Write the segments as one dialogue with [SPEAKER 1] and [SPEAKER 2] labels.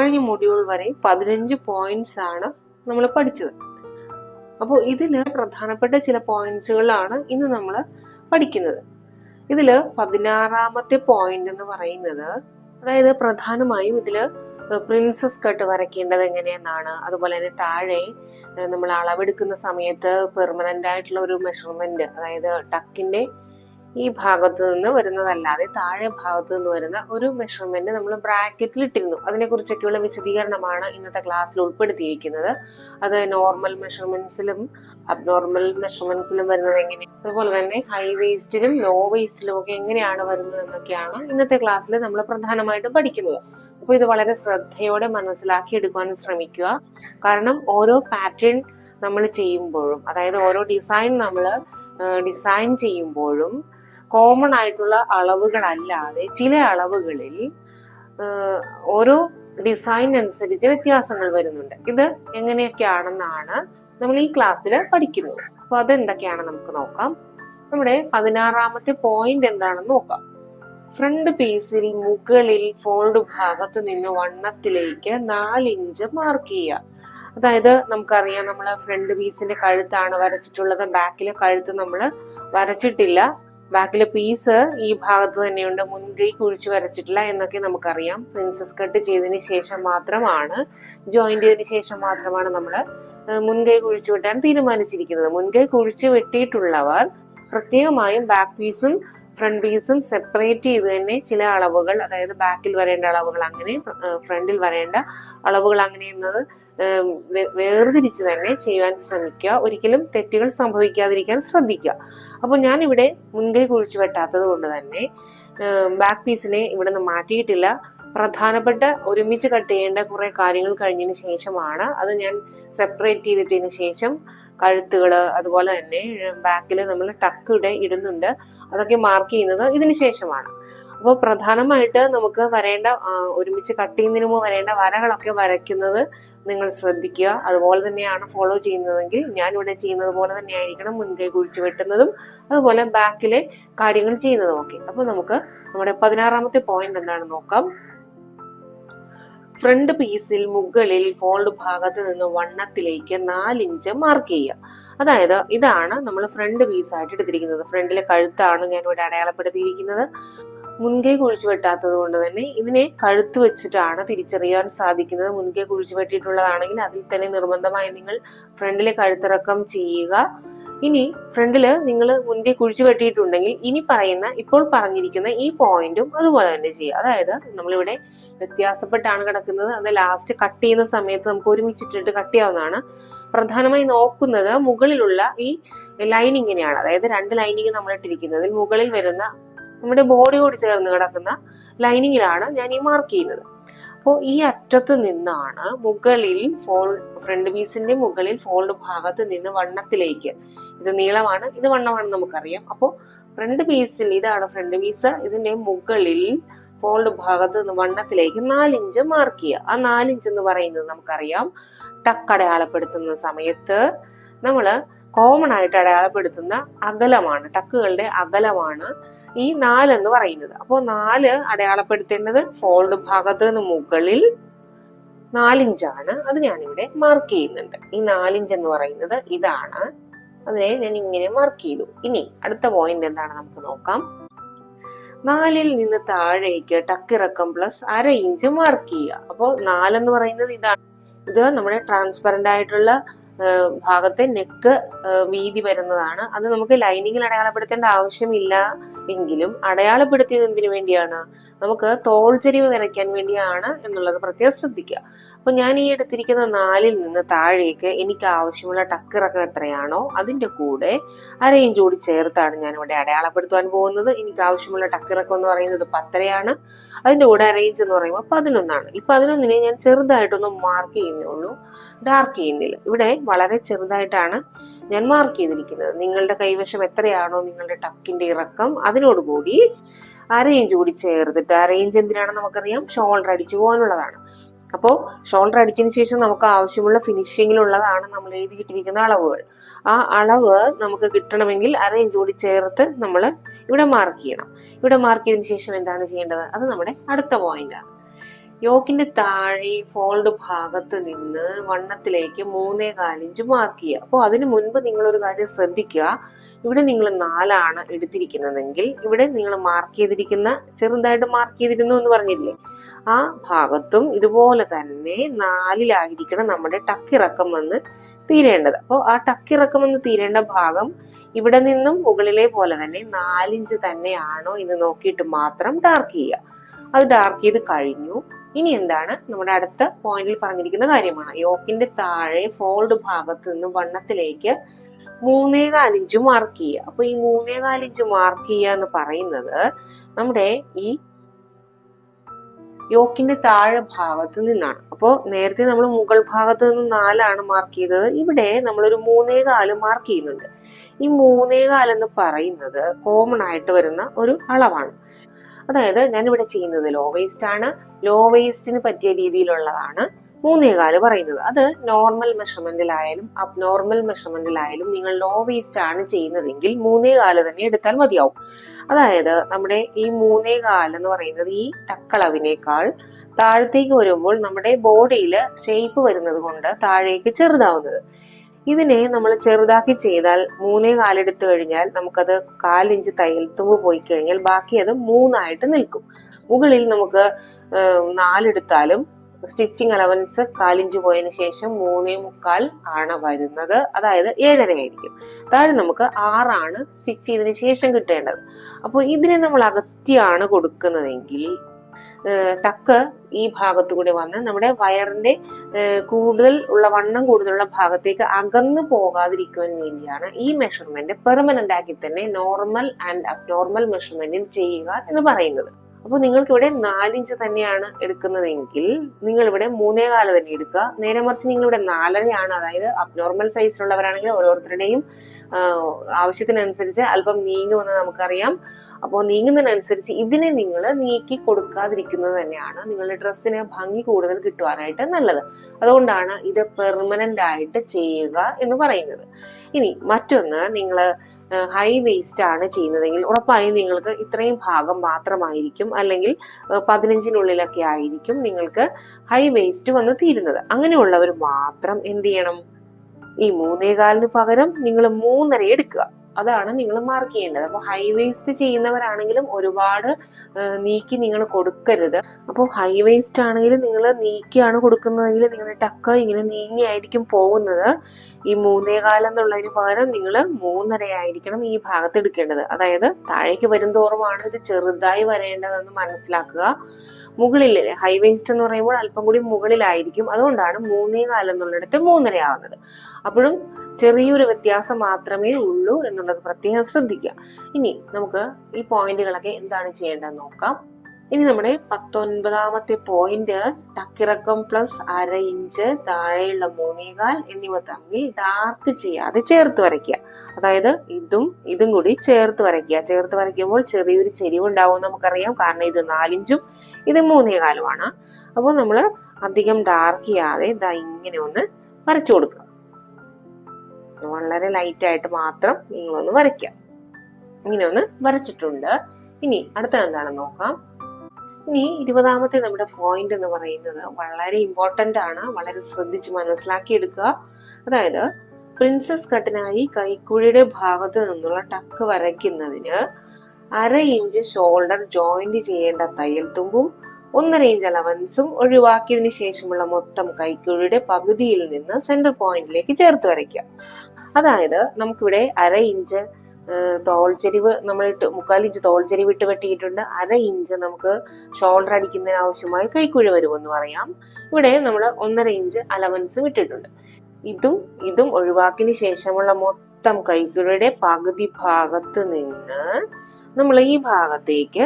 [SPEAKER 1] കഴിഞ്ഞ മൊഡ്യൂൾ വരെ പതിനഞ്ച് പോയിന്റ്സ് ആണ് നമ്മൾ പഠിച്ചത്. അപ്പോൾ ഇതിൽ പ്രധാനപ്പെട്ട ചില പോയിന്റ്സുകളാണ് ഇന്ന് നമ്മൾ പഠിക്കുന്നത്. ഇതിൽ പതിനാറാമത്തെ പോയിന്റ് എന്ന് പറയുന്നത് അതായത് പ്രധാനമായും ഇതിൽ പ്രിൻസസ് കട്ട് വരയ്ക്കേണ്ടത് എങ്ങനെയെന്നാണ്. അതുപോലെ തന്നെ താഴെ നമ്മൾ അളവെടുക്കുന്ന സമയത്ത് പെർമനന്റ് ആയിട്ടുള്ള ഒരു മെഷർമെന്റ് അതായത് ടക്കിന്റെ ഈ ഭാഗത്ത് നിന്ന് വരുന്നതല്ലാതെ താഴെ ഭാഗത്ത് നിന്ന് വരുന്ന ഒരു മെഷർമെന്റ് നമ്മൾ ബ്രാക്കറ്റിൽ ഇട്ടിരുന്നു. അതിനെക്കുറിച്ചൊക്കെയുള്ള വിശദീകരണമാണ് ഇന്നത്തെ ക്ലാസ്സിൽ ഉൾപ്പെടുത്തിയിരിക്കുന്നത്. അത് നോർമൽ മെഷർമെന്റ്സിലും അബ്നോർമൽ മെഷർമെന്റ്സിലും വരുന്നത് എങ്ങനെ? അതുപോലെ തന്നെ ഹൈ വേസ്റ്റിലും ലോ വേസ്റ്റിലും ഒക്കെ എങ്ങനെയാണ് വരുന്നത് എന്നൊക്കെയാണ് ഇന്നത്തെ ക്ലാസ്സിൽ നമ്മൾ പ്രധാനമായിട്ടും പഠിക്കുന്നത്. അപ്പോൾ ഇത് വളരെ ശ്രദ്ധയോടെ മനസ്സിലാക്കി എടുക്കുവാൻ ശ്രമിക്കുക. കാരണം ഓരോ പാറ്റേൺ നമ്മൾ ചെയ്യുമ്പോഴും അതായത് ഓരോ ഡിസൈൻ നമ്മൾ ഡിസൈൻ ചെയ്യുമ്പോഴും കോമൺ ആയിട്ടുള്ള അളവുകളല്ലാതെ ചില അളവുകളിൽ ഓരോ ഡിസൈൻ അനുസരിച്ച് വ്യത്യാസങ്ങൾ വരുന്നുണ്ട്. ഇത് എങ്ങനെയൊക്കെയാണെന്നാണ് നമ്മൾ ഈ ക്ലാസ്സിൽ പഠിക്കുന്നത്. അപ്പൊ അതെന്തൊക്കെയാണ് നമുക്ക് നോക്കാം. നമ്മുടെ പതിനാറാമത്തെ പോയിന്റ് എന്താണെന്ന് നോക്കാം. ഫ്രണ്ട് പീസിൽ മുകളിൽ ഫോൾഡ് ഭാഗത്ത് നിന്ന് വണ്ണത്തിലേക്ക് നാലിഞ്ച് മാർക്ക് ചെയ്യുക. അതായത് നമുക്കറിയാം നമ്മൾ ഫ്രണ്ട് പീസിന്റെ കഴുത്താണ് വരച്ചിട്ടുള്ളത്. ബാക്കിലെ കഴുത്ത് നമ്മൾ വരച്ചിട്ടില്ല. ബാക്കിലെ പീസ് ഈ ഭാഗത്ത് തന്നെയുണ്ട്. മുൻകൈ കുഴിച്ചു വരച്ചിട്ടില്ല എന്നൊക്കെ നമുക്കറിയാം. പ്രിൻസസ് കട്ട് ചെയ്തതിന് ശേഷം മാത്രമാണ് ജോയിന്റ് ചെയ്തതിന് ശേഷം മാത്രമാണ് നമ്മൾ മുൻകൈ കുഴിച്ചു വെട്ടാൻ തീരുമാനിച്ചിരിക്കുന്നത്. മുൻകൈ കുഴിച്ചു വെട്ടിയിട്ടുള്ളവർ പ്രത്യേകമായും ബാക്ക് പീസും ഫ്രണ്ട് പീസും സെപ്പറേറ്റ് ചെയ്ത് തന്നെ ചില അളവുകൾ അതായത് ബാക്കിൽ വരേണ്ട അളവുകൾ അങ്ങനെ ഫ്രണ്ടിൽ വരേണ്ട അളവുകൾ അങ്ങനെ എന്നത് വേർതിരിച്ച് തന്നെ ചെയ്യാൻ ശ്രമിക്കുക. ഒരിക്കലും തെറ്റുകൾ സംഭവിക്കാതിരിക്കാൻ ശ്രദ്ധിക്കുക. അപ്പോൾ ഞാനിവിടെ മുൻകൈ കുഴിച്ചു വെട്ടാത്തത് കൊണ്ട് തന്നെ ബാക്ക് പീസിനെ ഇവിടെ നിന്ന് മാറ്റിയിട്ടില്ല. പ്രധാനപ്പെട്ട ഒരുമിച്ച് കട്ട് ചെയ്യേണ്ട കുറെ കാര്യങ്ങൾ കഴിഞ്ഞതിന് ശേഷമാണ് അത് ഞാൻ സെപ്പറേറ്റ് ചെയ്തിട്ടതിന് ശേഷം കഴുത്തുകൾ അതുപോലെ തന്നെ ബാക്കിൽ നമ്മൾ ടക്ക് ഇവിടെ ഇടുന്നുണ്ട്. അതൊക്കെ മാർക്ക് ചെയ്യുന്നത് ഇതിന് ശേഷമാണ്. അപ്പോൾ പ്രധാനമായിട്ട് നമുക്ക് വരേണ്ട ഒരുമിച്ച് കട്ട് ചെയ്യുന്നതിന് മുമ്പ് വരേണ്ട വരകളൊക്കെ വരയ്ക്കുന്നത് നിങ്ങൾ ശ്രദ്ധിക്കുക. അതുപോലെ തന്നെയാണ് ഫോളോ ചെയ്യുന്നതെങ്കിൽ ഞാൻ ഇവിടെ ചെയ്യുന്നത് പോലെ തന്നെ ആയിരിക്കണം മുൻകൈ കുഴിച്ച് വെട്ടുന്നതും അതുപോലെ ബാക്കിലെ കാര്യങ്ങൾ ചെയ്യുന്നതും ഒക്കെ. അപ്പോൾ നമുക്ക് നമ്മുടെ പതിനാറാമത്തെ പോയിന്റ് എന്താണ് നോക്കാം. ഫ്രണ്ട് പീസിൽ മുകളിൽ ഫോൾഡ് ഭാഗത്ത് നിന്ന് വണ്ണത്തിലേക്ക് നാലിഞ്ച് മാർക്ക് ചെയ്യുക. അതായത് ഇതാണ് നമ്മൾ ഫ്രണ്ട് പീസായിട്ട് എടുത്തിരിക്കുന്നത്. ഫ്രണ്ടിലെ കഴുത്താണ് ഞാൻ ഇവിടെ അടയാളപ്പെടുത്തിയിരിക്കുന്നത്. മുൻകൈ കുഴിച്ചു വെട്ടാത്തത് കൊണ്ട് തന്നെ ഇതിനെ കഴുത്ത് വെച്ചിട്ടാണ് തിരിച്ചറിയാൻ സാധിക്കുന്നത്. മുൻകൈ കുഴിച്ചു വെട്ടിയിട്ടുള്ളതാണെങ്കിൽ അതിൽ തന്നെ നിർബന്ധമായി നിങ്ങൾ ഫ്രണ്ടിലെ കഴുത്തിറക്കം ചെയ്യുക. ഇനി ഫ്രണ്ടിൽ നിങ്ങൾ മുൻകൈ കുഴിച്ചു വെട്ടിയിട്ടുണ്ടെങ്കിൽ ഇനി പറയുന്ന ഇപ്പോൾ പറഞ്ഞിരിക്കുന്ന ഈ പോയിന്റും അതുപോലെ തന്നെ ചെയ്യുക. അതായത് നമ്മളിവിടെ വ്യത്യാസപ്പെട്ടാണ് കിടക്കുന്നത്. അത് ലാസ്റ്റ് കട്ട് ചെയ്യുന്ന സമയത്ത് നമുക്ക് ഒരുമിച്ചിട്ടിട്ട് കട്ട് ചെയ്യാവുന്നതാണ്. പ്രധാനമായി നോക്കുന്നത് മുകളിലുള്ള ഈ ലൈനിങ്ങിനെയാണ്. അതായത് രണ്ട് ലൈനിങ് നമ്മൾ ഇട്ടിരിക്കുന്നതിൽ മുകളിൽ വരുന്ന നമ്മുടെ ബോഡിയോട് ചേർന്ന് കിടക്കുന്ന ലൈനിങ്ങിലാണ് ഞാൻ ഈ മാർക്ക് ചെയ്യുന്നത്. അപ്പോൾ ഈ അറ്റത്ത് നിന്നാണ് മുകളിൽ ഫോൾഡ് ഫ്രണ്ട് പീസിന്റെ മുകളിൽ ഫോൾഡ് ഭാഗത്ത് നിന്ന് വണ്ണത്തിലേക്ക്. ഇത് നീളമാണ് ഇത് വണ്ണമാണെന്ന് നമുക്കറിയാം. അപ്പോൾ ഫ്രണ്ട് പീസിൽ ഇതാണ് ഫ്രണ്ട് പീസ് ഇതിന്റെ മുകളിൽ ഫോൾഡ് ഭാഗത്ത് നിന്ന് വണ്ണത്തിലേക്ക് നാലിഞ്ച് മാർക്ക് ചെയ്യുക. ആ നാലിഞ്ച് എന്ന് പറയുന്നത് നമുക്കറിയാം. ടക്ക് അടയാളപ്പെടുത്തുന്ന സമയത്ത് നമ്മൾ കോമൺ ആയിട്ട് അടയാളപ്പെടുത്തുന്ന അകലമാണ് ടക്കുകളുടെ അകലമാണ് ഈ നാലെന്ന് പറയുന്നത്. അപ്പോൾ നാല് അടയാളപ്പെടുത്തേണ്ടത് ഫോൾഡ് ഭാഗത്ത് നിന്ന് മുകളിൽ നാലിഞ്ചാണ്. അത് ഞാനിവിടെ മാർക്ക് ചെയ്യുന്നുണ്ട്. ഈ നാലിഞ്ച് എന്ന് പറയുന്നത് ഇതാണ്. അതിനെ ഞാൻ ഇങ്ങനെ മാർക്ക് ചെയ്തു. ഇനി അടുത്ത പോയിന്റ് എന്താണ് നമുക്ക് നോക്കാം. നാലിൽ നിന്ന് താഴേക്ക് ടക്കിറക്കം പ്ലസ് അര ഇഞ്ച് മാർക്ക് ചെയ്യുക. അപ്പോൾ നാലെന്ന് പറയുന്നത് ഇതാണ്. ഇത് നമ്മുടെ ട്രാൻസ്പെറന്റ് ആയിട്ടുള്ള ഭാഗത്തെ നെക്ക് വീതി വരുന്നതാണ്. അത് നമുക്ക് ലൈനിങ്ങിൽ അടയാളപ്പെടുത്തേണ്ട ആവശ്യമില്ല എങ്കിലും അടയാളപ്പെടുത്തിയത് എന്തിനു വേണ്ടിയാണ്? നമുക്ക് തോൾ ചെരിവ് വരയ്ക്കാൻ വേണ്ടിയാണ് എന്നുള്ളത് പ്രത്യേകം ശ്രദ്ധിക്കുക. അപ്പൊ ഞാൻ ഈ എടുത്തിരിക്കുന്ന നാലിൽ നിന്ന് താഴേക്ക് എനിക്ക് ആവശ്യമുള്ള ടക്കിറക്കം എത്രയാണോ അതിന്റെ കൂടെ അരയും കൂടി ചേർത്താണ് ഞാൻ ഇവിടെ അടയാളപ്പെടുത്തുവാൻ പോകുന്നത്. എനിക്ക് ആവശ്യമുള്ള ടക്കിറക്കം എന്ന് പറയുന്നത് പത്തരയാണ് അതിന്റെ കൂടെ അറേഞ്ച് എന്ന് പറയുമ്പോൾ പതിനൊന്നാണ്. ഈ പതിനൊന്നിനെ ഞാൻ ചെറുതായിട്ടൊന്ന് മാർക്ക് ചെയ്യുന്നേ ഉള്ളൂ. ഡാർക്ക് ചെയ്യുന്നില്ല. ഇവിടെ വളരെ ചെറുതായിട്ടാണ് ഞാൻ മാർക്ക് ചെയ്തിരിക്കുന്നത്. നിങ്ങളുടെ കൈവശം എത്രയാണോ നിങ്ങളുടെ ടക്കിന്റെ ഇറക്കം അതിനോടുകൂടി അര ഇഞ്ച് കൂടി ചേർത്തിട്ട് അര ഇഞ്ച് എന്തിനാണ് നമുക്കറിയാം? ഷോൾഡർ അടിച്ചു പോകാനുള്ളതാണ്. അപ്പോൾ ഷോൾഡർ അടിച്ചതിന് ശേഷം നമുക്ക് ആവശ്യമുള്ള ഫിനിഷിങ്ങിലുള്ളതാണ് നമ്മൾ എഴുതിയിട്ടിരിക്കുന്ന അളവുകൾ. ആ അളവ് നമുക്ക് കിട്ടണമെങ്കിൽ അര കൂടി ചേർത്ത് നമ്മൾ ഇവിടെ മാർക്ക് ചെയ്യണം. ഇവിടെ മാർക്ക് ചെയ്തതിന് ശേഷം എന്താണ് ചെയ്യേണ്ടത്? അത് നമ്മുടെ അടുത്ത പോയിന്റാണ് യോക്കിന്റെ താഴെ ഫോൾഡ് ഭാഗത്ത് നിന്ന് വണ്ണത്തിലേക്ക് മൂന്നേ കാലിഞ്ച് മാർക്ക് ചെയ്യുക. അപ്പോൾ അതിനു മുൻപ് നിങ്ങൾ ഒരു കാര്യം ശ്രദ്ധിക്കുക. ഇവിടെ നിങ്ങൾ നാലാണ് എടുത്തിരിക്കുന്നതെങ്കിൽ ഇവിടെ നിങ്ങൾ മാർക്ക് ചെയ്തിരിക്കുന്ന ചെറുതായിട്ട് മാർക്ക് ചെയ്തിരുന്നു എന്ന് പറഞ്ഞില്ലേ? ആ ഭാഗത്തും ഇതുപോലെ തന്നെ നാലിലായിരിക്കണം നമ്മുടെ ടക്കിറക്കം വന്ന് തീരേണ്ടത്. അപ്പോൾ ആ ടക്കിറക്കം വന്ന് തീരേണ്ട ഭാഗം ഇവിടെ നിന്നും മുകളിലെ പോലെ തന്നെ നാലിഞ്ച് തന്നെയാണോ എന്ന് നോക്കിയിട്ട് മാത്രം ഡാർക്ക് ചെയ്യുക. അത് ഡാർക്ക് ചെയ്ത് കഴിഞ്ഞു. ഇനി എന്താണ്? നമ്മുടെ അടുത്ത പോയിന്റിൽ പറഞ്ഞിരിക്കുന്ന കാര്യമാണ്. യോക്കിന്റെ താഴെ ഫോൾഡ് ഭാഗത്ത് നിന്ന് വണ്ണത്തിലേക്ക് മൂന്നേ കാലിഞ്ച് മാർക്ക് ചെയ്യുക. അപ്പൊ ഈ മൂന്നേ കാലിഞ്ച് മാർക്ക് ചെയ്യുക എന്ന് പറയുന്നത് നമ്മുടെ ഈ യോക്കിന്റെ താഴെ ഭാഗത്ത് നിന്നാണ്. അപ്പോൾ നേരത്തെ നമ്മൾ മുകൾ ഭാഗത്ത് നിന്ന് നാലാണ് മാർക്ക് ചെയ്തത്. ഇവിടെ നമ്മളൊരു മൂന്നേ കാൽ മാർക്ക് ചെയ്യുന്നുണ്ട്. ഈ മൂന്നേ എന്ന് പറയുന്നത് കോമൺ ആയിട്ട് വരുന്ന ഒരു അളവാണ്. അതായത് ഞാനിവിടെ ചെയ്യുന്നത് ലോ വേസ്റ്റ് ആണ്. ലോ വേസ്റ്റിന് പറ്റിയ രീതിയിലുള്ളതാണ്. മൂന്നേകാൽ പറയുന്നത്. അത് നോർമൽ മെഷർമെന്റിലായാലും അബ്നോർമൽ മെഷർമെന്റിലായാലും നിങ്ങൾ ലോ വേസ്റ്റ് ആണ് ചെയ്യുന്നതെങ്കിൽ മൂന്നേകാൽ തന്നെ എടുത്താൽ മതിയാവും. അതായത് നമ്മുടെ ഈ മൂന്നേകാൽ എന്ന് പറയുന്നത് ഈ ടക്കളവിനേക്കാൾ താഴത്തേക്ക് വരുമ്പോൾ നമ്മുടെ ബോഡിയിൽ ഷേപ്പ് വരുന്നത് കൊണ്ട് താഴേക്ക് ചെറുതാവുന്നത്. ഇതിനെ നമ്മൾ ചെറുതാക്കി ചെയ്താൽ മൂന്നേ കാലെടുത്തു കഴിഞ്ഞാൽ നമുക്കത് കാലിഞ്ച് തയ്യൽത്തുമ്പ് പോയി കഴിഞ്ഞാൽ ബാക്കി അത് മൂന്നായിട്ട് നിൽക്കും. മുകളിൽ നമുക്ക് നാലെടുത്താലും സ്റ്റിച്ചിങ് അലവൻസ് കാലിഞ്ച് പോയതിന് ശേഷം മൂന്നേ മുക്കാൽ ആണ് വരുന്നത്. അതായത് ഏഴര ആയിരിക്കും. താഴെ നമുക്ക് ആറാണ് സ്റ്റിച്ച് ചെയ്തതിന് ശേഷം കിട്ടേണ്ടത്. അപ്പോൾ ഇതിനെ നമ്മൾ അകത്തിയാണ് കൊടുക്കുന്നതെങ്കിൽ ടക്ക് ഈ ഭാഗത്തു കൂടി വന്ന് നമ്മുടെ വയറിന്റെ കൂടുതൽ ഉള്ള വണ്ണം കൂടുതലുള്ള ഭാഗത്തേക്ക് അകന്നു പോകാതിരിക്കുവാൻ വേണ്ടിയാണ് ഈ മെഷർമെന്റ് പെർമനന്റ് ആക്കി തന്നെ നോർമൽ ആൻഡ് അബ്നോർമൽ മെഷർമെന്റിൽ ചെയ്യുക എന്ന് പറയുന്നത്. അപ്പോൾ നിങ്ങൾക്ക് ഇവിടെ നാലിഞ്ച് തന്നെയാണ് എടുക്കുന്നതെങ്കിൽ നിങ്ങൾ ഇവിടെ മൂന്നേ കാൽ തന്നെ എടുക്കുക. നേരെ മറിച്ച് നിങ്ങൾ ഇവിടെ നാലരയാണ് അതായത് അബ്നോർമൽ സൈസിലുള്ളവരാണെങ്കിൽ ഓരോരുത്തരുടെയും ആവശ്യത്തിനനുസരിച്ച് അല്പം നീങ്ങുമെന്ന് നമുക്കറിയാം. അപ്പോൾ നീങ്ങുന്നതിനനുസരിച്ച് ഇതിനെ നിങ്ങൾ നീക്കി കൊടുക്കാതിരിക്കുന്നത് തന്നെയാണ് നിങ്ങളുടെ ഡ്രസ്സിന് ഭംഗി കൂടുതൽ കിട്ടുവാനായിട്ട് നല്ലത്. അതുകൊണ്ടാണ് ഇത് പെർമനന്റ് ആയിട്ട് ചെയ്യുക എന്ന് പറയുന്നത്. ഇനി മറ്റൊന്ന് നിങ്ങൾ ഹൈ വേസ്റ്റ് ആണ് ചെയ്യുന്നതെങ്കിൽ ഉറപ്പായും നിങ്ങൾക്ക് ഇത്രയും ഭാഗം മാത്രമായിരിക്കും. അല്ലെങ്കിൽ പതിനഞ്ചിനുള്ളിലൊക്കെ ആയിരിക്കും നിങ്ങൾക്ക് ഹൈ വേസ്റ്റ് വന്ന് തീരുന്നത്. അങ്ങനെയുള്ളവർ മാത്രം എന്ത് ചെയ്യണം? ഈ മൂന്നേകാലിന് പകരം നിങ്ങൾ മൂന്നര എടുക്കുക. അതാണ് നിങ്ങൾ മാർക്ക് ചെയ്യേണ്ടത്. അപ്പോൾ ഹൈ വേസ്റ്റ് ചെയ്യുന്നവരാണെങ്കിലും ഒരുപാട് നീക്കി നിങ്ങൾ കൊടുക്കരുത്. അപ്പോൾ ഹൈ വേസ്റ്റ് ആണെങ്കിൽ നിങ്ങൾ നീക്കിയാണ് കൊടുക്കുന്നതെങ്കിൽ നിങ്ങളുടെ ടക്ക ഇങ്ങനെ നീങ്ങിയായിരിക്കും പോകുന്നത്. ഈ മൂന്നേകാലം എന്നുള്ളതിന് പകരം നിങ്ങൾ മൂന്നരയായിരിക്കണം ഈ ഭാഗത്ത് എടുക്കേണ്ടത്. അതായത് താഴേക്ക് വരും തോറുമാണ് ഇത് ചെറുതായി വരേണ്ടതെന്ന് മനസ്സിലാക്കുക. മുകളിൽ ഹൈ വേസ്റ്റ് എന്ന് പറയുമ്പോൾ അല്പം കൂടി മുകളിലായിരിക്കും. അതുകൊണ്ടാണ് മൂന്നേ കാലം എന്നുള്ളിടത്ത് മൂന്നരയാവുന്നത്. അപ്പോഴും ചെറിയൊരു വ്യത്യാസം മാത്രമേ ഉള്ളൂ എന്നുള്ളത് പ്രത്യേകം ശ്രദ്ധിക്കുക. ഇനി നമുക്ക് ഈ പോയിന്റുകളൊക്കെ എന്താണ് ചെയ്യേണ്ടതെന്ന് നോക്കാം. ഇനി നമ്മുടെ പത്തൊൻപതാമത്തെ പോയിന്റ് ടക്കിറക്കം പ്ലസ് അര ഇഞ്ച് താഴെയുള്ള മൂന്നേകാൽ എന്നിവ തമ്മിൽ ഡാർക്ക് ചെയ്യാതെ ചേർത്ത് വരയ്ക്കുക. അതായത് ഇതും ഇതും കൂടി ചേർത്ത് വരയ്ക്കുക. ചേർത്ത് വരയ്ക്കുമ്പോൾ ചെറിയൊരു ചെരിവുണ്ടാവും നമുക്കറിയാം. കാരണം ഇത് നാലിഞ്ചും ഇത് മൂന്നേകാലുമാണ്. അപ്പോൾ നമ്മൾ അധികം ഡാർക്ക് ചെയ്യാതെ ഇതാ ഇങ്ങനെ ഒന്ന് വരച്ചു കൊടുക്കുക. വളരെ ലൈറ്റ് ആയിട്ട് മാത്രം നിങ്ങളൊന്ന് വരയ്ക്കുക ഇങ്ങനെ ഒന്ന് വരച്ചിട്ടുണ്ട്. ഇനി അടുത്ത എന്താണെന്ന് നോക്കാം. ഇനി ഇരുപതാമത്തെ നമ്മുടെ പോയിന്റ് എന്ന് പറയുന്നത് വളരെ ഇമ്പോർട്ടന്റ് ആണ്. വളരെ ശ്രദ്ധിച്ച് മനസ്സിലാക്കിയെടുക്കുക. അതായത് പ്രിൻസസ് കട്ടിനായി കൈക്കുഴിയുടെ ഭാഗത്ത് നിന്നുള്ള ടക്ക് വരയ്ക്കുന്നതിന് അര ഇഞ്ച് ഷോൾഡർ ജോയിന്റ് ചെയ്യേണ്ട തയ്യൽ തുമ്പും ഒന്നര ഇഞ്ച് അലവൻസും ഒഴിവാക്കിയതിനു ശേഷമുള്ള മൊത്തം കൈക്കുഴിയുടെ പകുതിയിൽ നിന്ന് സെന്റർ പോയിന്റിലേക്ക് ചേർത്ത് വരയ്ക്കുക. അതായത് നമുക്കിവിടെ അര ഇഞ്ച് തോൾ ചെരിവ് നമ്മളിട്ട് മുക്കാൽ ഇഞ്ച് തോൾ ചെരിവ് ഇട്ട് വെട്ടിയിട്ടുണ്ട്. അര ഇഞ്ച് നമുക്ക് ഷോൾഡർ അടിക്കുന്നതിന് ആവശ്യമായ കൈക്കുഴി വരുമെന്ന് പറയാം. ഇവിടെ നമ്മൾ ഒന്നര ഇഞ്ച് അലവൻസും ഇട്ടിട്ടുണ്ട്. ഇതും ഇതും ഒഴിവാക്കിന് ശേഷമുള്ള മൊത്തം കൈക്കുഴിയുടെ പകുതി ഭാഗത്ത് നിന്ന് നമ്മൾ ഈ ഭാഗത്തേക്ക്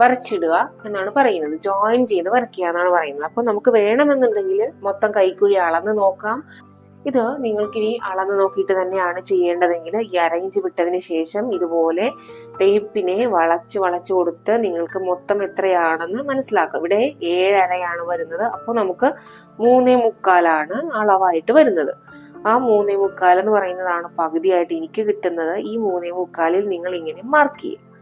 [SPEAKER 1] വരച്ചിടുക എന്നാണ് പറയുന്നത്. ജോയിൻ ചെയ്ത് വരയ്ക്കുക എന്നാണ് പറയുന്നത്. അപ്പൊ നമുക്ക് വേണമെന്നുണ്ടെങ്കിൽ മൊത്തം കൈക്കുഴി അളന്ന് നോക്കാം. ഇത് നിങ്ങൾക്ക് ഇനി അളന്ന് നോക്കിയിട്ട് തന്നെയാണ് ചെയ്യേണ്ടതെങ്കിൽ ഈ അരയിഞ്ച് വിട്ടതിന് ശേഷം ഇതുപോലെ ടേപ്പിനെ വളച്ച് വളച്ച് കൊടുത്ത് നിങ്ങൾക്ക് മൊത്തം എത്രയാണെന്ന് മനസ്സിലാക്കാം. ഇവിടെ ഏഴരയാണ് വരുന്നത്. അപ്പോൾ നമുക്ക് മൂന്നേ മുക്കാലാണ് അളവായിട്ട് വരുന്നത്. ആ മൂന്നേ മുക്കാൽ എന്ന് പറയുന്നതാണ് പകുതിയായിട്ട് എനിക്ക് കിട്ടുന്നത്. ഈ മൂന്നേ മുക്കാലിൽ നിങ്ങൾ ഇങ്ങനെ മാർക്ക് ചെയ്യും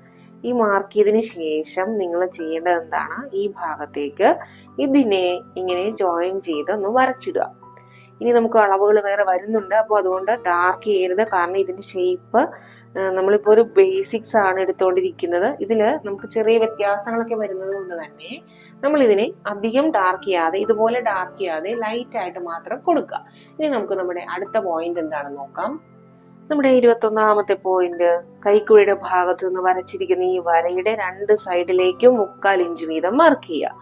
[SPEAKER 1] ഈ മാർക്ക് ചെയ്തതിന് ശേഷം നിങ്ങൾ ചെയ്യേണ്ടത് എന്താണ്? ഈ ഭാഗത്തേക്ക് ഇതിനെ ഇങ്ങനെ ജോയിൻ ചെയ്ത് ഒന്ന് വരച്ചിടുക. ഇനി നമുക്ക് അളവുകൾ വേറെ വരുന്നുണ്ട്. അപ്പോൾ അതുകൊണ്ട് ഡാർക്ക് ചെയ്യരുത്. കാരണം ഇതിന്റെ ഷേപ്പ് നമ്മളിപ്പോൾ ഒരു ബേസിക്സ് ആണ് എടുത്തുകൊണ്ടിരിക്കുന്നത് ഇതിൽ നമുക്ക് ചെറിയ വ്യത്യാസങ്ങളൊക്കെ വരുന്നത് കൊണ്ട് തന്നെ നമ്മൾ ഇതിനെ അധികം ഡാർക്ക് ചെയ്യാതെ ഇതുപോലെ ഡാർക്ക് ചെയ്യാതെ ലൈറ്റ് ആയിട്ട് മാത്രം കൊടുക്കുക. ഇനി നമുക്ക് നമ്മുടെ അടുത്ത പോയിന്റ് എന്താണെന്ന് നോക്കാം. നമ്മുടെ ഇരുപത്തി ഒന്നാമത്തെ പോയിന്റ് കൈക്കുഴിയുടെ ഭാഗത്ത് നിന്ന് വരച്ചിരിക്കുന്ന ഈ വരയുടെ രണ്ട് സൈഡിലേക്കും മുക്കാൽ ഇഞ്ച് വീതം മാർക്ക് ചെയ്യുക.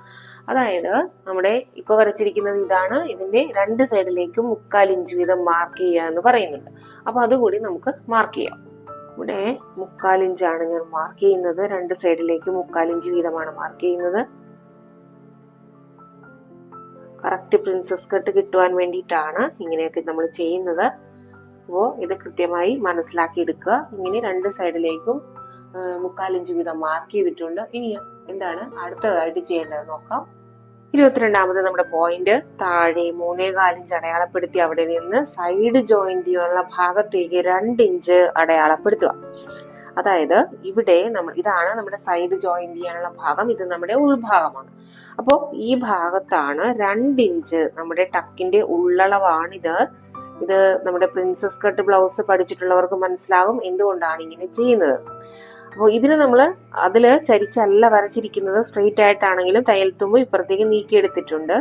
[SPEAKER 1] അതായത് നമ്മുടെ ഇപ്പൊ വരച്ചിരിക്കുന്നത് ഇതാണ്. ഇതിന്റെ രണ്ട് സൈഡിലേക്കും മുക്കാൽ ഇഞ്ച് വീതം മാർക്ക് ചെയ്യുക എന്ന് പറയുന്നുണ്ട്. അപ്പൊ അതുകൂടി നമുക്ക് മാർക്ക് ചെയ്യാം. ഇവിടെ മുക്കാൽ ഇഞ്ചാണ് ഞാൻ മാർക്ക് ചെയ്യുന്നത്. രണ്ട് സൈഡിലേക്ക് മുക്കാൽ ഇഞ്ച് വീതമാണ് മാർക്ക് ചെയ്യുന്നത്. കറക്റ്റ് പ്രിൻസസ് കട്ട് കിട്ടുവാൻ വേണ്ടിയിട്ടാണ് ഇങ്ങനെയൊക്കെ നമ്മൾ ചെയ്യുന്നത്. അപ്പോൾ ഇത് കൃത്യമായി മനസ്സിലാക്കി എടുക്കുക ഇങ്ങനെ രണ്ട് സൈഡിലേക്കും മുക്കാൽ ഇഞ്ച് വീതം മാർക്ക് ചെയ്തിട്ടുണ്ട്. ഇനി എന്താണ് അടുത്തതായിട്ട് ചെയ്യേണ്ടത് നോക്കാം. ഇരുപത്തിരണ്ടാമത് നമ്മുടെ പോയിന്റ് താഴെ മൂന്നേ കാലിഞ്ച് അടയാളപ്പെടുത്തി അവിടെ നിന്ന് സൈഡ് ജോയിന്റ് ചെയ്യാനുള്ള ഭാഗത്തേക്ക് രണ്ട് ഇഞ്ച് അടയാളപ്പെടുത്തുക. അതായത് ഇവിടെ നമ്മൾ ഇതാണ് നമ്മുടെ സൈഡ് ജോയിന്റ് ചെയ്യാനുള്ള ഭാഗം. ഇത് നമ്മുടെ ഉൾഭാഗമാണ്. അപ്പോൾ ഈ ഭാഗത്താണ് രണ്ട് ഇഞ്ച് നമ്മുടെ ടക്കിന്റെ ഉള്ളളവാണിത് ഇത് നമ്മുടെ പ്രിൻസസ് കട്ട് ബ്ലൗസ് പഠിച്ചിട്ടുള്ളവർക്ക് മനസ്സിലാകും എന്തുകൊണ്ടാണ് ഇങ്ങനെ ചെയ്യുന്നത്. അപ്പോൾ ഇതിന് നമ്മൾ അതിൽ ചരിച്ചല്ല വരച്ചിരിക്കുന്നത്. സ്ട്രെയിറ്റ് ആയിട്ടാണെങ്കിലും തയ്യൽ തുമ്പ് ഇപ്പുറത്തേക്ക് നീക്കിയെടുത്തിട്ടുണ്ട്.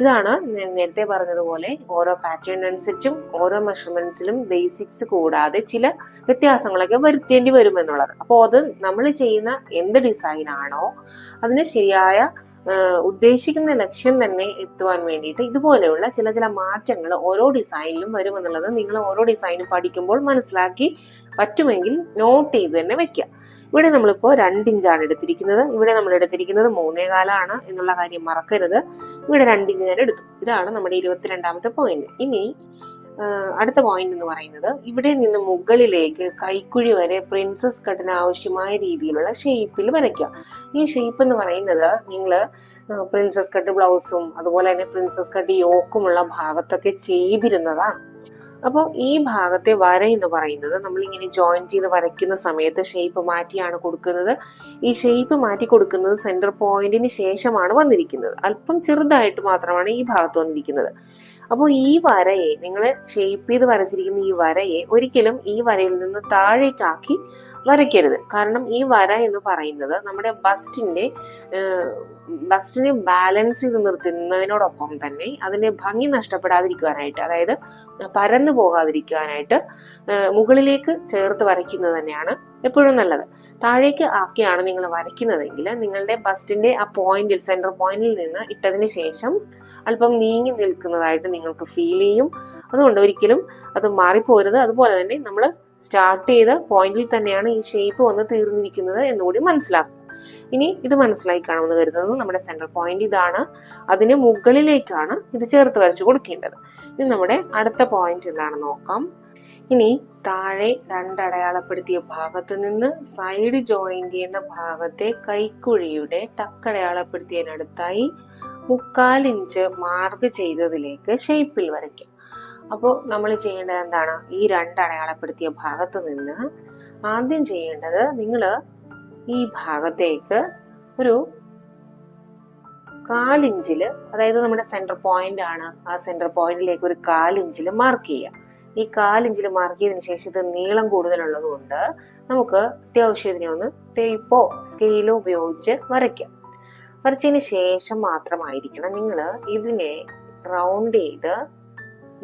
[SPEAKER 1] ഇതാണ് ഞാൻ നേരത്തെ പറഞ്ഞതുപോലെ ഓരോ പാറ്റേൺ അനുസരിച്ചും ഓരോ മെഷർമെന്റ്സിലും ബേസിക്സ് കൂടാതെ ചില വ്യത്യാസങ്ങളൊക്കെ വരുത്തേണ്ടി വരുമെന്നുള്ളത് അപ്പോൾ അത് നമ്മൾ ചെയ്യുന്ന എന്ത് ഡിസൈനാണോ അതിന് ശരിയായ ഉദ്ദേശിക്കുന്ന ലക്ഷ്യം തന്നെ എത്തുവാൻ വേണ്ടിയിട്ട് ഇതുപോലെയുള്ള ചില ചില മാറ്റങ്ങൾ ഓരോ ഡിസൈനിലും വരുമെന്നുള്ളത് നിങ്ങൾ ഓരോ ഡിസൈനും പഠിക്കുമ്പോൾ മനസ്സിലാക്കി പറ്റുമെങ്കിൽ നോട്ട് ചെയ്ത് തന്നെ വെക്കുക. ഇവിടെ നമ്മളിപ്പോൾ രണ്ട് ഇഞ്ചാണ് എടുത്തിരിക്കുന്നത്. ഇവിടെ നമ്മൾ എടുത്തിരിക്കുന്നത് മൂന്നേ കാലാണ് എന്നുള്ള കാര്യം മറക്കരുത്. ഇവിടെ രണ്ട് ഇഞ്ച് ഞാൻ എടുത്തു. ഇതാണ് നമ്മുടെ ഇരുപത്തിരണ്ടാമത്തെ പോയിന്റ് ഇനി അടുത്ത പോയിന്റ് എന്ന് പറയുന്നത് ഇവിടെ നിന്ന് മുകളിലേക്ക് കൈക്കുഴി വരെ പ്രിൻസസ് കട്ടിന് ആവശ്യമായ രീതിയിലുള്ള ഷേപ്പിൽ വരയ്ക്കുക. ഈ ഷേപ്പ് എന്ന് പറയുന്നത് നിങ്ങൾ പ്രിൻസസ് കട്ട് ബ്ലൗസും അതുപോലെ തന്നെ പ്രിൻസസ് കട്ട് യോക്കുമുള്ള ഭാഗത്തൊക്കെ ചെയ്തിരുന്നതാണ് അപ്പോൾ ഈ ഭാഗത്തെ വര എന്ന് പറയുന്നത് നമ്മളിങ്ങനെ ജോയിൻ ചെയ്ത് വരയ്ക്കുന്ന സമയത്ത് ഷേപ്പ് മാറ്റിയാണ് കൊടുക്കുന്നത്. ഈ ഷേപ്പ് മാറ്റി കൊടുക്കുന്നത് സെന്റർ പോയിന്റിന് ശേഷമാണ് വന്നിരിക്കുന്നത്. അല്പം ചെറുതായിട്ട് മാത്രമാണ് ഈ ഭാഗത്ത് വന്നിരിക്കുന്നത്. അപ്പോൾ ഈ വരയെ നിങ്ങൾ ഷേപ്പ് ചെയ്ത് വരച്ചിരിക്കുന്ന ഈ വരയെ ഒരിക്കലും ഈ വരയിൽ നിന്ന് താഴേക്കാക്കി വരയ്ക്കരുത്. കാരണം ഈ വര എന്ന് പറയുന്നത് നമ്മുടെ ബസ്റ്റിന്റെ ബസ്റ്റിനെ ബാലൻസ് ചെയ്ത് നിർത്തുന്നതിനോടൊപ്പം തന്നെ അതിന്റെ ഭംഗി നഷ്ടപ്പെടാതിരിക്കുവാനായിട്ട് അതായത് പരന്നു പോകാതിരിക്കാനായിട്ട് മുകളിലേക്ക് ചേർത്ത് വരയ്ക്കുന്നത് തന്നെയാണ് എപ്പോഴും നല്ലത്. താഴേക്ക് ആക്കിയാണ് നിങ്ങൾ വരയ്ക്കുന്നതെങ്കിൽ നിങ്ങളുടെ ബസ്റ്റിന്റെ ആ പോയിന്റിൽ സെന്റർ പോയിന്റിൽ നിന്ന് ഇട്ടതിന് ശേഷം അല്പം നീങ്ങി നിൽക്കുന്നതായിട്ട് നിങ്ങൾക്ക് ഫീൽ ചെയ്യും. അതുകൊണ്ട് ഒരിക്കലും അത് മാറിപ്പോരുത്. അതുപോലെ തന്നെ നമ്മൾ സ്റ്റാർട്ട് ചെയ്ത പോയിന്റിൽ തന്നെയാണ് ഈ ഷേപ്പ് വന്ന് തീർന്നിരിക്കുന്നത് എന്നുകൂടി മനസ്സിലാക്കും. ഇനി ഇത് മനസ്സിലായി കാണുമെന്ന് കരുതുന്നത് നമ്മുടെ സെൻട്രൽ പോയിന്റ് ഇതാണ്. അതിന് മുകളിലേക്കാണ് ഇത് ചേർത്ത് വരച്ചു കൊടുക്കേണ്ടത്. ഇനി നമ്മുടെ അടുത്ത പോയിന്റ് എന്താണെന്ന് നോക്കാം. ഇനി താഴെ രണ്ടടയാളപ്പെടുത്തിയ ഭാഗത്ത് നിന്ന് സൈഡ് ജോയിൻ ചെയ്യുന്ന ഭാഗത്തെ കൈക്കുഴിയുടെ ടക്കടയാളപ്പെടുത്തിയതിനടുത്തായി മുക്കാൽ ഇഞ്ച് മാർക്ക് ചെയ്തതിലേക്ക് ഷേപ്പിൽ വരയ്ക്കും. അപ്പോൾ നമ്മൾ ചെയ്യേണ്ടത് എന്താണ്? ഈ രണ്ട് അടയാളപ്പെടുത്തിയ ഭാഗത്ത് നിന്ന് ആദ്യം ചെയ്യേണ്ടത് നിങ്ങൾ ഈ ഭാഗത്തേക്ക് ഒരു കാലിഞ്ചിൽ അതായത് നമ്മുടെ സെന്റർ പോയിന്റ് ആണ്. ആ സെന്റർ പോയിന്റിലേക്ക് ഒരു കാലിഞ്ചിൽ മാർക്ക് ചെയ്യുക. ഈ കാലിഞ്ചിൽ മാർക്ക് ചെയ്തതിന് ശേഷം ഇത് നീളം കൂടുതലുള്ളത് കൊണ്ട് നമുക്ക് അത്യാവശ്യം ഇതിനെ ഒന്ന് തേപ്പോ സ്കെയിലോ ഉപയോഗിച്ച് വരയ്ക്കാം. വരച്ചതിന് ശേഷം മാത്രമായിരിക്കണം നിങ്ങൾ ഇതിനെ റൗണ്ട് ചെയ്ത്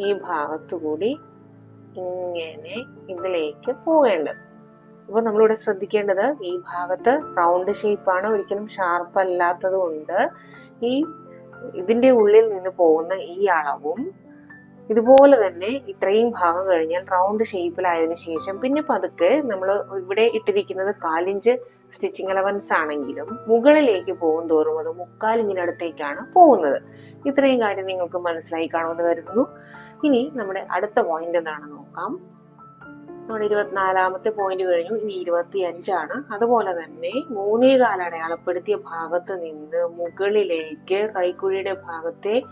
[SPEAKER 1] ഈ ഭാഗത്തുകൂടി ഇങ്ങനെ ഇതിലേക്ക് പോകേണ്ടത്. അപ്പോൾ നമ്മളിവിടെ ശ്രദ്ധിക്കേണ്ടത് ഈ ഭാഗത്ത് റൗണ്ട് ഷേപ്പാണ് ഒരിക്കലും ഷാർപ്പ് അല്ലാത്തത് കൊണ്ട് ഈ ഇതിന്റെ ഉള്ളിൽ നിന്ന് പോകുന്ന ഈ അളവും ഇതുപോലെ തന്നെ ഇത്രയും ഭാഗം കഴിഞ്ഞാൽ റൗണ്ട് ഷേപ്പിലായതിനു ശേഷം പിന്നെ പതുക്കെ നമ്മൾ ഇവിടെ ഇട്ടിരിക്കുന്നത് കാലിഞ്ച് സ്റ്റിച്ചിങ് അലവൻസ് ആണെങ്കിലും മുകളിലേക്ക് പോകും തോറും അത് മുക്കാലിങ്ങിനടുത്തേക്കാണ് പോകുന്നത്. ഇത്രയും കാര്യം നിങ്ങൾക്ക് മനസ്സിലായി കാണുമെന്ന് കരുതുന്നു. ഇനി നമ്മുടെ അടുത്ത പോയിന്റ് എന്താണെന്ന് നോക്കാം. നമ്മുടെ ഇരുപത്തിനാലാമത്തെ പോയിന്റ് കഴിഞ്ഞു. ഇനി ഇരുപത്തി അഞ്ചാണ് അതുപോലെ തന്നെ മൂന്നേ കാല അടയാളപ്പെടുത്തിയ ഭാഗത്ത് നിന്ന് മുകളിലേക്ക് കൈക്കുഴിയുടെ ഭാഗത്തെ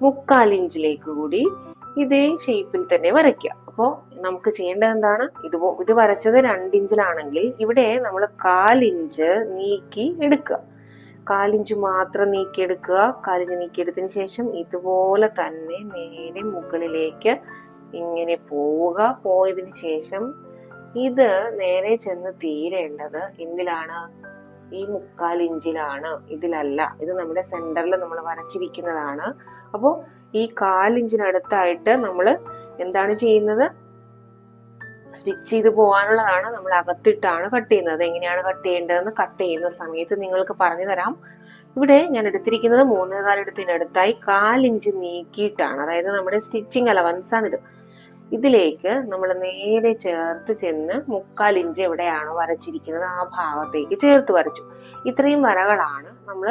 [SPEAKER 1] മുക്കാൽ ഇഞ്ചിലേക്ക് കൂടി ഇതേ ഷേപ്പിൽ തന്നെ വരയ്ക്കുക. അപ്പോൾ നമുക്ക് ചെയ്യേണ്ടത് എന്താണ്? ഇത് ഇത് വരച്ചത് രണ്ടിഞ്ചിലാണെങ്കിൽ ഇവിടെ നമ്മൾ കാലിഞ്ച് നീക്കി എടുക്കുക. കാലിഞ്ച് മാത്രം നീക്കിയെടുക്കുക. കാലിഞ്ച് നീക്കിയെടുത്തതിന് ശേഷം ഇതുപോലെ തന്നെ നേരെ മുകളിലേക്ക് ഇങ്ങനെ പോവുക. പോയതിന് ശേഷം ഇത് നേരെ ചെന്ന് തീരേണ്ടത് എന്തിലാണ്? ഈ മുക്കാൽ ഇഞ്ചിലാണ്. ഇതിലല്ല ഇത് നമ്മുടെ സെന്ററിൽ നമ്മൾ വരച്ചിരിക്കുന്നതാണ്. അപ്പോൾ ഈ കാലിഞ്ചിനടുത്തായിട്ട് നമ്മൾ എന്താണ് ചെയ്യുന്നത്? സ്റ്റിച്ച് ചെയ്ത് പോകാനുള്ളതാണ് നമ്മൾ അകത്തിട്ടാണ് കട്ട് ചെയ്യുന്നത്. എങ്ങനെയാണ് കട്ട് ചെയ്യേണ്ടതെന്ന് കട്ട് ചെയ്യുന്ന സമയത്ത് നിങ്ങൾക്ക് പറഞ്ഞു തരാം. ഇവിടെ ഞാൻ എടുത്തിരിക്കുന്നത് മൂന്നേ കാലെടുത്തിനടുത്തായി കാലിഞ്ച് നീക്കിയിട്ടാണ്. അതായത് നമ്മുടെ സ്റ്റിച്ചിങ് അലവൻസ് ആണിത് ഇതിലേക്ക് നമ്മൾ നേരെ ചേർത്ത് ചെന്ന് മുക്കാൽ ഇഞ്ച് എവിടെയാണോ വരച്ചിരിക്കുന്നത് ആ ഭാഗത്തേക്ക് ചേർത്ത് വരച്ചു. ഇത്രയും വരകളാണ് നമ്മൾ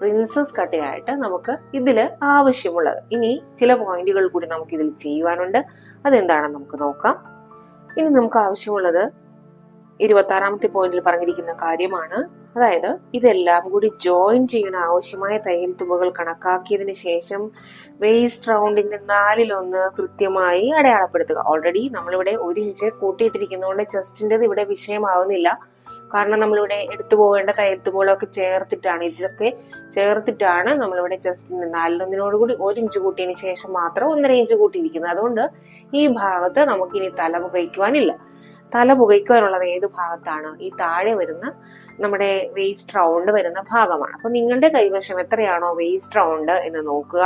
[SPEAKER 1] പ്രിൻസസ് കട്ടിനായിട്ട് നമുക്ക് ഇതിൽ ആവശ്യമുള്ളത്. ഇനി ചില പോയിന്റുകൾ കൂടി നമുക്ക് ഇതിൽ ചെയ്യുവാനുണ്ട്. അതെന്താണെന്ന് നമുക്ക് നോക്കാം. ഇനി നമുക്ക് ആവശ്യമുള്ളത് ഇരുപത്തി ആറാമത്തെ പോയിന്റിൽ പറഞ്ഞിരിക്കുന്ന കാര്യമാണ്. അതായത് ഇതെല്ലാം കൂടി ജോയിൻ ചെയ്യുന്ന ആവശ്യമായ തയ്യൽ തുമ്പുകൾ കണക്കാക്കിയതിന് ശേഷം വേസ്റ്റ് റൗണ്ടിന്റെ നാലിലൊന്ന് കൃത്യമായി അടയാളപ്പെടുത്തുക. ഓൾറെഡി നമ്മളിവിടെ ഒരു ഇഞ്ച് കൂട്ടിയിട്ടിരിക്കുന്നതുകൊണ്ട് ചെസ്റ്റിന്റെത് ഇവിടെ വിഷയമാവുന്നില്ല. കാരണം നമ്മളിവിടെ എടുത്തു പോകേണ്ട ഒക്കെ ചേർത്തിട്ടാണ്. ഇതൊക്കെ ചേർത്തിട്ടാണ് നമ്മളിവിടെ ജസ്റ്റ് നാലിലൊന്നിനോട് കൂടി ഒരു ഇഞ്ച് കൂട്ടിയതിന് ശേഷം മാത്രം ഒന്നര ഇഞ്ച് കൂട്ടിയിരിക്കുന്നത്. അതുകൊണ്ട് ഈ ഭാഗത്ത് നമുക്കിനി തല പുകയ്ക്കുവാനില്ല. തല പുകയ്ക്കുവാനുള്ളത് ഏത് ഭാഗത്താണ്? ഈ താഴെ വരുന്ന നമ്മുടെ വേസ്റ്റ് റൗണ്ട് വരുന്ന ഭാഗമാണ്. അപ്പൊ നിങ്ങളുടെ കൈവശം എത്രയാണോ വേസ്റ്റ് റൗണ്ട് എന്ന് നോക്കുക.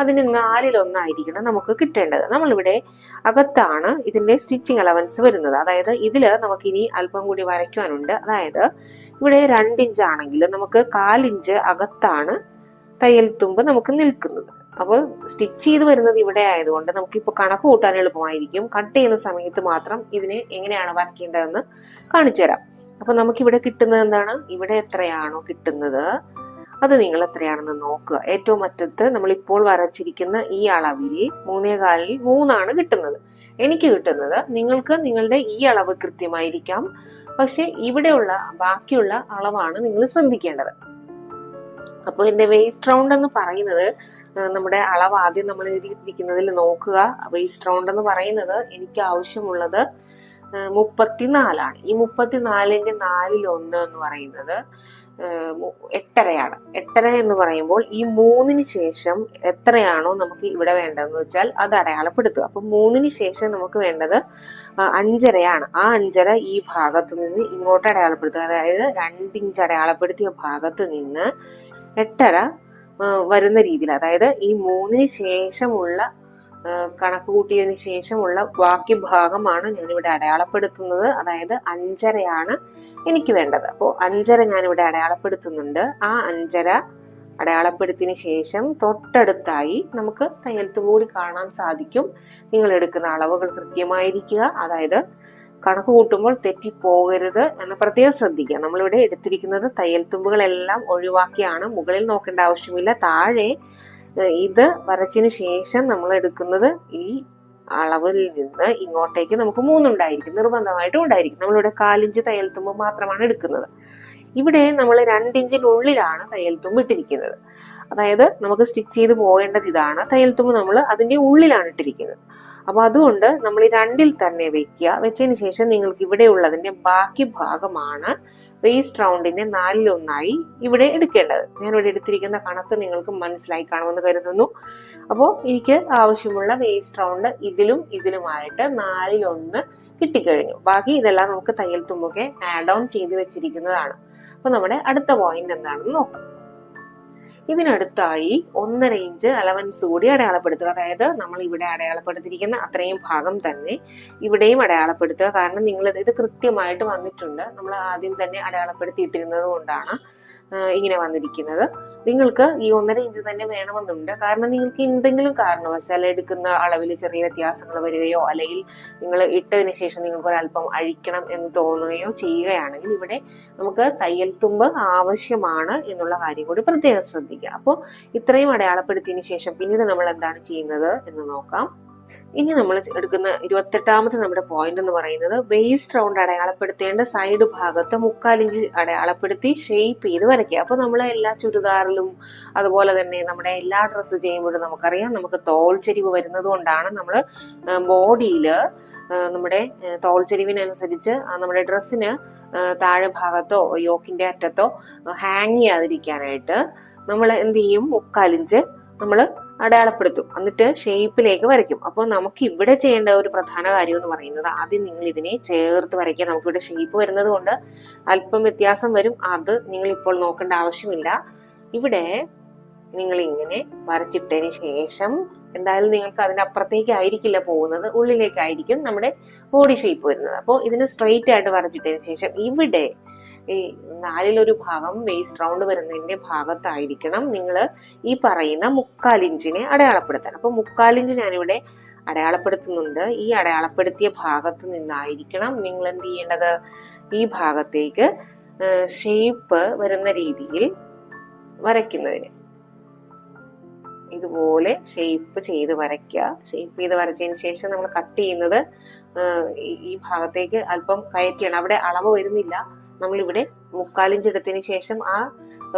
[SPEAKER 1] അതിന് നാലിലൊന്നായിരിക്കണം നമുക്ക് കിട്ടേണ്ടത്. നമ്മളിവിടെ അകത്താണ് ഇതിന്റെ സ്റ്റിച്ചിങ് അലവൻസ് വരുന്നത്. അതായത് ഇതിൽ നമുക്കിനി അല്പം കൂടി വരയ്ക്കുവാനുണ്ട് അതായത് ഇവിടെ രണ്ടിഞ്ച് ആണെങ്കിൽ നമുക്ക് കാലിഞ്ച് അകത്താണ് തയ്യൽ തുമ്പ് നമുക്ക് നിൽക്കുന്നത്. അപ്പോൾ സ്റ്റിച്ച് ചെയ്ത് വരുന്നത് ഇവിടെ ആയതുകൊണ്ട് നമുക്കിപ്പോൾ കണക്ക് കൂട്ടാൻ എളുപ്പമായിരിക്കും. കട്ട് ചെയ്യുന്ന സമയത്ത് മാത്രം ഇതിനെ എങ്ങനെയാണ് വരയ്ക്കേണ്ടതെന്ന് കാണിച്ചു തരാം അപ്പോൾ നമുക്കിവിടെ കിട്ടുന്നത് എന്താണ്? ഇവിടെ എത്രയാണോ കിട്ടുന്നത്? അത് നിങ്ങൾ എത്രയാണെന്ന് നോക്കുക. ഏറ്റവും അറ്റത്ത് നമ്മൾ ഇപ്പോൾ വരച്ചിരിക്കുന്ന ഈ അളവിൽ മൂന്നേകാലിൽ മൂന്നാണ് കിട്ടുന്നത്. എനിക്ക് കിട്ടുന്നത് നിങ്ങൾക്ക് നിങ്ങളുടെ ഈ അളവ് കൃത്യമായിരിക്കാം. പക്ഷെ ഇവിടെയുള്ള ബാക്കിയുള്ള അളവാണ് നിങ്ങൾ ശ്രദ്ധിക്കേണ്ടത്. അപ്പോൾ എന്റെ വേസ്റ്റ് റൗണ്ട് എന്ന് പറയുന്നത് നമ്മുടെ അളവ് ആദ്യം നമ്മൾ എഴുതിയിരിക്കുന്നതിൽ നോക്കുക. വേസ്റ്റ് റൗണ്ട് എന്ന് പറയുന്നത് എനിക്ക് ആവശ്യമുള്ളത് മുപ്പത്തിനാലാണ്. ഈ മുപ്പത്തിനാലിന്റെ നാലിൽ ഒന്ന് എന്ന് പറയുന്നത് എട്ടരയാണ്. എട്ടര എന്ന് പറയുമ്പോൾ ഈ മൂന്നിന് ശേഷം എത്രയാണോ നമുക്ക് ഇവിടെ വേണ്ടതെന്ന് വെച്ചാൽ അത് അടയാളപ്പെടുത്തുക. അപ്പൊ മൂന്നിന് ശേഷം നമുക്ക് വേണ്ടത് അഞ്ചരയാണ്. ആ അഞ്ചര ഈ ഭാഗത്ത് നിന്ന് ഇങ്ങോട്ട് അടയാളപ്പെടുത്തുക. അതായത് രണ്ടിഞ്ച് അടയാളപ്പെടുത്തിയ ഭാഗത്ത് നിന്ന് എട്ടര വരുന്ന രീതിയിൽ. അതായത് ഈ മൂന്നിന് ശേഷമുള്ള കണക്ക് കൂട്ടിയതിന് ശേഷമുള്ള ബാക്കി ഭാഗമാണ് ഞാനിവിടെ അടയാളപ്പെടുത്തുന്നത്. അതായത് അഞ്ചരയാണ് എനിക്ക് വേണ്ടത്. അപ്പോൾ അഞ്ചര ഞാനിവിടെ അടയാളപ്പെടുത്തുന്നുണ്ട്. ആ അഞ്ചര അടയാളപ്പെടുത്തിന് ശേഷം തൊട്ടടുത്തായി നമുക്ക് തയ്യൽത്തും കൂടി കാണാൻ സാധിക്കും. നിങ്ങൾ എടുക്കുന്ന അളവുകൾ കൃത്യമായിരിക്കുക. അതായത് കണക്ക് കൂട്ടുമ്പോൾ തെറ്റിപ്പോകരുത് എന്ന് പ്രത്യേകം ശ്രദ്ധിക്കുക. നമ്മളിവിടെ എടുത്തിരിക്കുന്നത് തയ്യൽത്തുമ്പുകളെല്ലാം ഒഴിവാക്കിയാണ്. മുകളിൽ നോക്കേണ്ട ആവശ്യമില്ല. താഴെ ഇത് വരച്ചതിന് ശേഷം നമ്മൾ എടുക്കുന്നത് ഈ അളവിൽ നിന്ന് ഇങ്ങോട്ടേക്ക് നമുക്ക് മൂന്നുണ്ടായിരിക്കും നിർബന്ധമായിട്ടും ഉണ്ടായിരിക്കും. നമ്മളിവിടെ കാലിഞ്ച് തയ്യൽ തുമ്പ് മാത്രമാണ് എടുക്കുന്നത്. ഇവിടെ നമ്മൾ രണ്ടിഞ്ചിനുള്ളിലാണ് തയ്യൽ തുമ്പ് ഇട്ടിരിക്കുന്നത്. അതായത് നമുക്ക് സ്റ്റിച്ച് ചെയ്ത് പോകേണ്ടത് ഇതാണ്. തയ്യൽ തുമ്പ് നമ്മൾ അതിന്റെ ഉള്ളിലാണ് ഇട്ടിരിക്കുന്നത്. അപ്പൊ അതുകൊണ്ട് നമ്മൾ ഈ രണ്ടിൽ തന്നെ വെക്കുക. വെച്ചതിന് ശേഷം നിങ്ങൾക്ക് ഇവിടെ ഉള്ളതിന്റെ ബാക്കി ഭാഗമാണ് വേസ്റ്റ് റൗണ്ടിന്റെ നാലിലൊന്നായി ഇവിടെ എടുക്കേണ്ടത്. ഞാൻ ഇവിടെ എടുത്തിരിക്കുന്ന കണക്ക് നിങ്ങൾക്ക് മനസ്സിലായി കാണുമെന്ന് കരുതുന്നു. അപ്പോൾ എനിക്ക് ആവശ്യമുള്ള വേസ്റ്റ് റൗണ്ട് ഇതിലും ഇതിലുമായിട്ട് നാലിലൊന്ന് കിട്ടിക്കഴിഞ്ഞു. ബാക്കി ഇതെല്ലാം നമുക്ക് തയ്യൽ തുമ്പൊക്കെ ആഡ് ഓൺ ചെയ്ത് വെച്ചിരിക്കുന്നതാണ്. അപ്പൊ നമ്മുടെ അടുത്ത പോയിന്റ് എന്താണെന്ന് നോക്കാം. ഇതിനടുത്തായി ഒന്നര ഇഞ്ച് അലവൻസ് കൂടി അടയാളപ്പെടുത്തുക. അതായത് നമ്മൾ ഇവിടെ അടയാളപ്പെടുത്തിയിരിക്കുന്ന അത്രയും ഭാഗം തന്നെ ഇവിടെയും അടയാളപ്പെടുത്തുക. കാരണം നിങ്ങൾ ഇത് കൃത്യമായിട്ട് വന്നിട്ടുണ്ട്. നമ്മൾ ആദ്യം തന്നെ അടയാളപ്പെടുത്തിയിട്ടിരുന്നത് കൊണ്ടാണ് ഇങ്ങനെ വന്നിരിക്കുന്നത്. നിങ്ങൾക്ക് ഈ ഒന്നര ഇഞ്ച് തന്നെ വേണമെന്നുണ്ട്. കാരണം നിങ്ങൾക്ക് എന്തെങ്കിലും കാരണവശാൽ എടുക്കുന്ന അളവിൽ ചെറിയ വ്യത്യാസങ്ങൾ വരികയോ അല്ലെങ്കിൽ നിങ്ങൾ ഇട്ടതിന് ശേഷം നിങ്ങൾക്ക് ഒരല്പം അഴിക്കണം എന്ന് തോന്നുകയോ ചെയ്യുകയാണെങ്കിൽ ഇവിടെ നമുക്ക് തയ്യൽ തുമ്പ് ആവശ്യമാണ് എന്നുള്ള കാര്യം കൂടി പ്രത്യേകം ശ്രദ്ധിക്കുക. അപ്പോൾ ഇത്രയും അടയാളപ്പെടുത്തിയതിന് ശേഷം പിന്നീട് നമ്മൾ എന്താണ് ചെയ്യുന്നത് എന്ന് നോക്കാം. ഇനി നമ്മൾ എടുക്കുന്ന ഇരുപത്തെട്ടാമത്തെ നമ്മുടെ പോയിന്റ് എന്ന് പറയുന്നത് വേസ്റ്റ് റൗണ്ട് അടയാളപ്പെടുത്തേണ്ട സൈഡ് ഭാഗത്ത് മുക്കാലിഞ്ച് അടയാളപ്പെടുത്തി ഷെയ്പ്പ് ചെയ്ത് വരയ്ക്കുക. അപ്പോൾ നമ്മൾ എല്ലാ ചുരിദാറിലും അതുപോലെ തന്നെ നമ്മുടെ എല്ലാ ഡ്രസ്സ് ചെയ്യുമ്പോഴും നമുക്കറിയാം നമുക്ക് തോൾ ചെരിവ് വരുന്നത് കൊണ്ടാണ് നമ്മൾ ബോഡിയിൽ നമ്മുടെ തോൾ ചെരിവിനനുസരിച്ച് നമ്മുടെ ഡ്രസ്സിന് താഴെ ഭാഗത്തോ യോക്കിന്റെ അറ്റത്തോ ഹാങ് ചെയ്യാതിരിക്കാനായിട്ട് നമ്മൾ എന്ത് ചെയ്യും? മുക്കാലിഞ്ച് നമ്മൾ അടയാളപ്പെടുത്തും. എന്നിട്ട് ഷേപ്പിലേക്ക് വരയ്ക്കും. അപ്പോൾ നമുക്ക് ഇവിടെ ചെയ്യേണ്ട ഒരു പ്രധാന കാര്യം എന്ന് പറയുന്നത് ആദ്യം നിങ്ങൾ ഇതിനെ ചേർത്ത് വരയ്ക്കുക. നമുക്കിവിടെ ഷേപ്പ് വരുന്നത് കൊണ്ട് അല്പം വ്യത്യാസം വരും. അത് നിങ്ങൾ ഇപ്പോൾ നോക്കേണ്ട ആവശ്യമില്ല. ഇവിടെ നിങ്ങൾ ഇങ്ങനെ വരച്ചിട്ടതിന് ശേഷം എന്തായാലും നിങ്ങൾക്ക് അതിനപ്പുറത്തേക്ക് ആയിരിക്കില്ല പോകുന്നത്. ഉള്ളിലേക്കായിരിക്കും നമ്മുടെ ബോഡി ഷേപ്പ് വരുന്നത്. അപ്പോൾ ഇതിന് സ്ട്രെയിറ്റ് ആയിട്ട് വരച്ചിട്ടതിന് ശേഷം ഇവിടെ ഈ നാലിലൊരു ഭാഗം വേസ്റ്റ് റൗണ്ട് വരുന്നതിന്റെ ഭാഗത്തായിരിക്കണം നിങ്ങൾ ഈ പറയുന്ന മുക്കാലിഞ്ചിനെ അടയാളപ്പെടുത്താൻ. അപ്പോൾ മുക്കാലിഞ്ച് ഞാനിവിടെ അടയാളപ്പെടുത്തുന്നുണ്ട്. ഈ അടയാളപ്പെടുത്തിയ ഭാഗത്ത് നിന്നായിരിക്കണം നിങ്ങൾ എന്ത് ചെയ്യേണ്ടത്? ഈ ഭാഗത്തേക്ക് ഷേപ്പ് വരുന്ന രീതിയിൽ വരയ്ക്കുന്നതിന്. ഇതുപോലെ ഷേപ്പ് ചെയ്ത് വരയ്ക്കുക. ഷേപ്പ് ചെയ്ത് വരച്ചതിന് ശേഷം നമ്മൾ കട്ട് ചെയ്യുന്നത് ഈ- ഭാഗത്തേക്ക് അല്പം കയറ്റിയാണ്. അവിടെ അളവ് വരുന്നില്ല. നമ്മളിവിടെ മുക്കാലിഞ്ച് ഇടത്തിന് ശേഷം ആ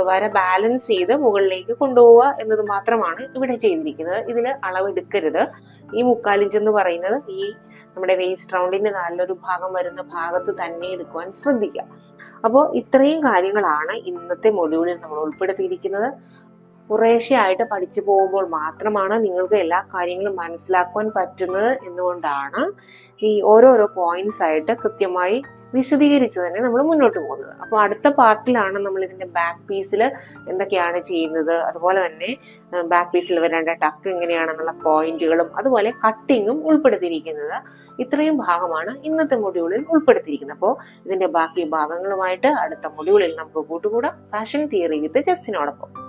[SPEAKER 1] വര ബാലൻസ് ചെയ്ത് മുകളിലേക്ക് കൊണ്ടുപോവുക എന്നത് മാത്രമാണ് ഇവിടെ ചെയ്തിരിക്കുന്നത്. ഇതിൽ അളവ് എടുക്കരുത് ഈ മുക്കാലിഞ്ച് എന്ന് പറയുന്നത് ഈ നമ്മുടെ വേസ്റ്റ് റൗണ്ടിന്റെ നല്ലൊരു ഭാഗം വരുന്ന ഭാഗത്ത് തന്നെ എടുക്കുവാൻ ശ്രദ്ധിക്കുക. അപ്പോൾ ഇത്രയും കാര്യങ്ങളാണ് ഇന്നത്തെ മൊഡ്യൂളിൽ നമ്മൾ ഉൾപ്പെടുത്തിയിരിക്കുന്നത്. കുറേശ്ശെ ആയിട്ട് പഠിച്ചു പോകുമ്പോൾ മാത്രമാണ് നിങ്ങൾക്ക് എല്ലാ കാര്യങ്ങളും മനസ്സിലാക്കുവാൻ പറ്റുന്നത് എന്നുകൊണ്ടാണ് ഈ ഓരോരോ പോയിന്റ്സ് ആയിട്ട് കൃത്യമായി വിശദീകരിച്ച് തന്നെ നമ്മൾ മുന്നോട്ട് പോകുന്നത്. അപ്പോൾ അടുത്ത പാർട്ടിലാണ് നമ്മൾ ഇതിന്റെ ബാക്ക് പീസിൽ എന്തൊക്കെയാണ് ചെയ്യുന്നത്. അതുപോലെ തന്നെ ബാക്ക് പീസിൽ വരേണ്ട ടക്ക് എങ്ങനെയാണെന്നുള്ള പോയിന്റുകളും അതുപോലെ കട്ടിങ്ങും ഉൾപ്പെടുത്തിയിരിക്കുന്നത് ഇത്രയും ഭാഗമാണ് ഇന്നത്തെ മൊഡ്യൂളിൽ ഉൾപ്പെടുത്തിയിരിക്കുന്നത്. അപ്പോൾ ഇതിന്റെ ബാക്കി ഭാഗങ്ങളുമായിട്ട് അടുത്ത മൊഡ്യൂളിൽ നമുക്ക് കൂട്ടുകൂടാം. ഫാഷൻ തിയറി വിത്ത് ജസ്റ്റിനോടൊപ്പം